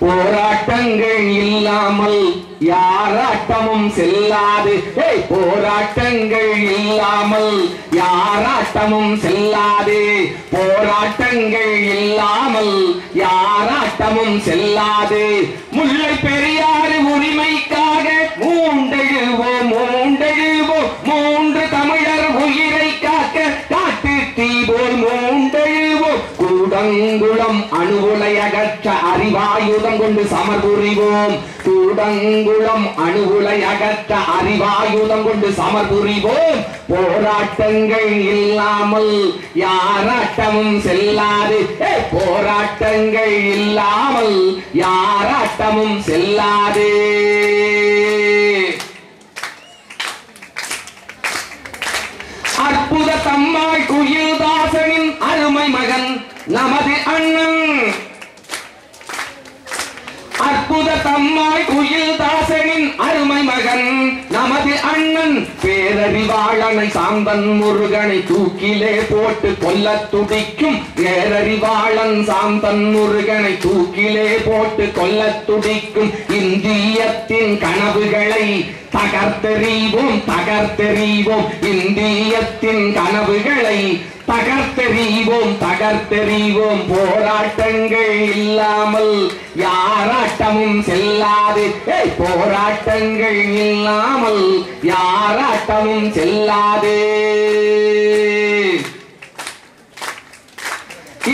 போராட்டங்கள் இல்லாமல் யாராட்டமும் செல்லாது. போராட்டங்கள் இல்லாமல் யாராட்டமும் செல்லாது. போராட்டங்கள் இல்லாமல் யாராட்டமும் செல்லாது. முல்லை பெரியாறு உரிமைக்காக மூண்டெழுவோம் கூடங்குளம் அணுவுலை அகற்ற அறிவாயுதம் கொண்டு சமர் புரிவோம் கூடங்குளம் அணுவுலை அகற்ற அறிவாயுதம் கொண்டு சமர் புரிவோம் போராட்டங்கள் இல்லாமல் யாராட்டமும் செல்லாது. போராட்டங்கள் இல்லாமல் யாராட்டமும் செல்லாது. அற்புத தம்மாள் குயில் மகன் நமது அண்ணன். அற்புத தம்மாய் குயில் தாசனின் அருமை மகன் நமது அண்ணன். பேரறிவாளனை சாந்தன் முருகனை தூக்கிலே போட்டு கொல்ல துடிக்கும் பேரறிவாளன் சாந்தன் முருகனை தூக்கிலே போட்டு கொல்ல துடிக்கும் இந்தியத்தின் கனவுகளை தகர்த்தெறிவோம் தகர்த்தெறிவோம். இந்தியத்தின் கனவுகளை தகர்த்தெறிவோம் தகர்த்தெறிவோம். போராட்டங்கள் இல்லாமல் யாராட்டமும் செல்லாது. போராட்டங்கள் இல்லாமல் யாராட்டமும் செல்லாது.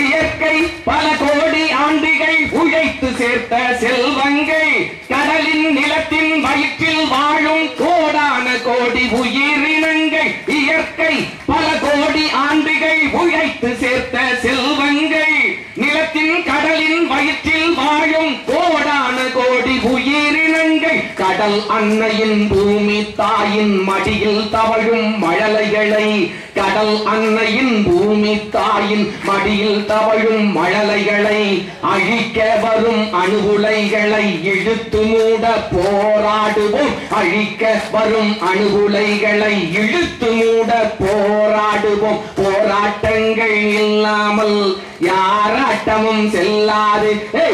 இயற்கை பல கோடி ஆண்டுகள் உழைத்து சேர்த்த செல்வங்கள் கடலின் நிலத்தின் வயிற்றில் வாழும் கோடான கோடி உயிரினங்கள். இயற்கை உழைத்து சேர்த்த செல்வங்கள் நிலத்தின் கடலின் வயிற்றில் வாழும் கோடான கோடி உயிர் கடல் அன்னையின் பூமி தாயின் மடியில் தவழும் மழலைகளை. கடல் அன்னையின் பூமி தாயின் மடியில் தவழும் மழலைகளை. அழிக்க வரும் அணுகுலைகளை இழுத்து மூட போராடுவோம். அழிக்க வரும் அணுகுலைகளை இழுத்து மூட போராடுவோம். போராட்டங்கள் இல்லாமல் யாராட்டமும் செல்லாது.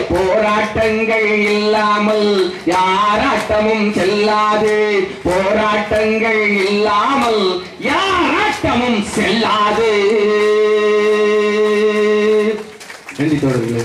போராட்டங்கள் இல்லாமல் யாராட்டம் யாராட்டமும் செல்லாது. போராட்டங்கள் இல்லாமல் யாராட்டமும் செல்லாது. நன்றி தோழர்களே.